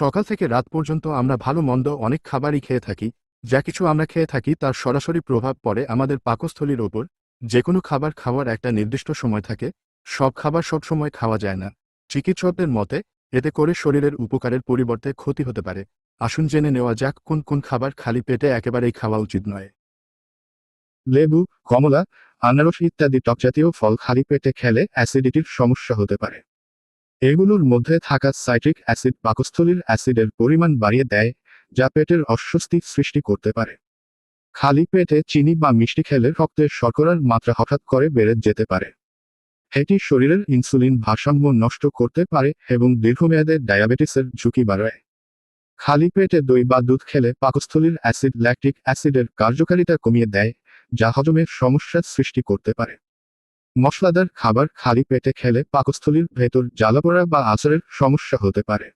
সকাল থেকে রাত পর্যন্ত আমরা ভালো মন্দ অনেক খাবারই খেয়ে থাকি, যা কিছু আমরা খেয়ে থাকি তার সরাসরি প্রভাব পড়ে আমাদের পাকস্থলীর ওপর। যে কোনো খাবার খাওয়ার একটা নির্দিষ্ট সময় থাকে, সব খাবার সব সময় খাওয়া যায় না। চিকিৎসকদের মতে, এতে করে শরীরের উপকারের পরিবর্তে ক্ষতি হতে পারে। আসুন জেনে নেওয়া যাক কোন কোন খাবার খালি পেটে একেবারেই খাওয়া উচিত নয়। লেবু, কমলা, আনারস ইত্যাদি টকজাতীয় ফল খালি পেটে খেলে অ্যাসিডিটির সমস্যা হতে পারে। এগুলোর মধ্যে থাকা সাইট্রিক অ্যাসিড পাকস্থলীর অ্যাসিডের পরিমাণ বাড়িয়ে দেয়, যা পেটের অস্বস্তি সৃষ্টি করতে পারে। খালি পেটে চিনি বা মিষ্টি খেলে রক্তের শর্করার মাত্রা হঠাৎ করে বেড়ে যেতে পারে। এটি শরীরের ইনসুলিন ভারসাম্য নষ্ট করতে পারে এবং দীর্ঘমেয়াদে ডায়াবেটিসের ঝুঁকি বাড়ায়। খালি পেটে দই বা দুধ খেলে পাকস্থলীর অ্যাসিড ল্যাকটিক অ্যাসিডের কার্যকারিতা কমিয়ে দেয়, যা হজমের সমস্যার সৃষ্টি করতে পারে। মশলাদার খাবার খালি পেটে খেলে পাকস্থলীর ভেতর জ্বালাপোড়া বা আচারের সমস্যা হতে পারে।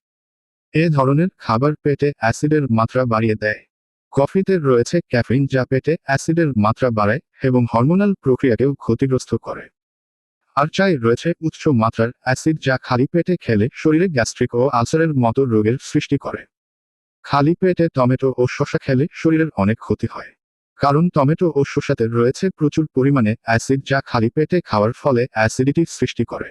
এ ধরনের খাবার পেটে অ্যাসিডের মাত্রা বাড়িয়ে দেয়। কফিতে রয়েছে ক্যাফিন যা পেটে অ্যাসিডের মাত্রা বাড়ায় এবং হরমোনাল প্রক্রিয়াকেও ক্ষতিগ্রস্ত করে। আর চাই রয়েছে উচ্চ মাত্রার অ্যাসিড যা খালি পেটে খেলে শরীরে গ্যাস্ট্রিক ও আলসারের মতো রোগের সৃষ্টি করে। খালি পেটে টমেটো ও শসা খেলে শরীরের অনেক ক্ষতি হয়। কারণ টমেটো ও শসাতে রয়েছে প্রচুর পরিমাণে অ্যাসিড যা খালি পেটে খাওয়ার ফলে অ্যাসিডিটি সৃষ্টি করে।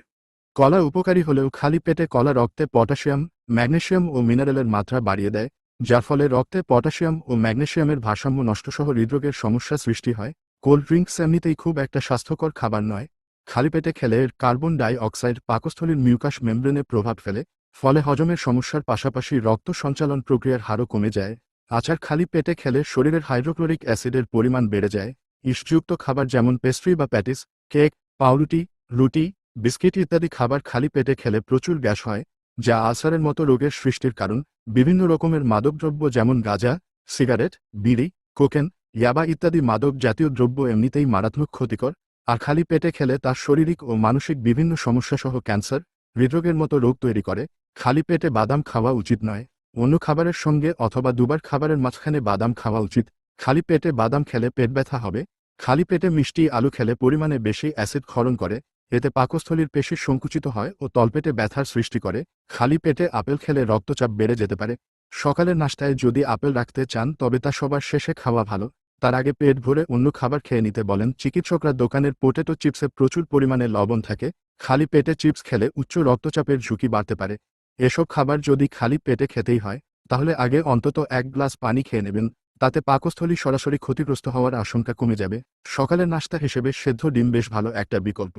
কলা উপকারী হলেও খালি পেটে কলা রক্তে পটাশিয়াম, ম্যাগনেশিয়াম ও মিনারেলের মাত্রা বাড়িয়ে দেয়, যার ফলে রক্তে পটাশিয়াম ও ম্যাগনেশিয়ামের ভারসাম্য নষ্টসহ হৃদরোগের সমস্যা সৃষ্টি হয়। কোল্ড ড্রিঙ্কস এমনিতেই খুব একটা স্বাস্থ্যকর খাবার নয়। খালি পেটে খেলে কার্বন ডাই অক্সাইড পাকস্থলীর মিউকাস মেমব্রেনে প্রভাব ফেলে, ফলে হজমের সমস্যার পাশাপাশি রক্ত সঞ্চালন প্রক্রিয়ার হারও কমে যায়। আচার খালি পেটে খেলে শরীরের হাইড্রোক্লোরিক অ্যাসিডের পরিমাণ বেড়ে যায়। ইস্টযুক্ত খাবার যেমন পেস্ট্রি বা প্যাটিস, কেক, পাউরুটি, রুটি, বিস্কিট ইত্যাদি খাবার খালি পেটে খেলে প্রচুর গ্যাস হয়, যা আলসারের মতো রোগের সৃষ্টির কারণ। বিভিন্ন রকমের মাদকদ্রব্য যেমন গাঁজা, সিগারেট, বিড়ি, কোকেন, ইয়াবা ইত্যাদি মাদক জাতীয় দ্রব্য এমনিতেই মারাত্মক ক্ষতিকর, আর খালি পেটে খেলে তার শারীরিক ও মানসিক বিভিন্ন সমস্যাসহ ক্যান্সার, হৃদরোগের মতো রোগ তৈরি করে। খালি পেটে বাদাম খাওয়া উচিত নয়। অন্য খাবারের সঙ্গে অথবা দুবার খাবারের মাঝখানে বাদাম খাওয়া উচিত। খালি পেটে বাদাম খেলে পেট ব্যথা হবে। খালি পেটে মিষ্টি আলু খেলে পরিমাণে বেশি অ্যাসিড ক্ষরণ করে, এতে পাকস্থলীর পেশি সংকুচিত হয় ও তলপেটে ব্যথার সৃষ্টি করে। খালি পেটে আপেল খেলে রক্তচাপ বেড়ে যেতে পারে। সকালের নাস্তায় যদি আপেল রাখতে চান, তবে তা সবার শেষে খাওয়া ভালো। তার আগে পেট ভরে অন্য খাবার খেয়ে নিতে বলেন। চিকিৎসকরা দোকানের পোটেটো চিপসে প্রচুর পরিমাণে লবণ থাকে। খালি পেটে চিপস খেলে উচ্চ রক্তচাপের ঝুঁকি বাড়তে পারে। এসব খাবার যদি খালি পেটে খেতেই হয়, তাহলে আগে অন্তত এক গ্লাস পানি খেয়ে নেবেন, তাতে পাকস্থলী সরাসরি ক্ষতিগ্রস্ত হওয়ার আশঙ্কা কমে যাবে। সকালের নাস্তা হিসেবে সেদ্ধ ডিম বেশ ভালো একটা বিকল্প।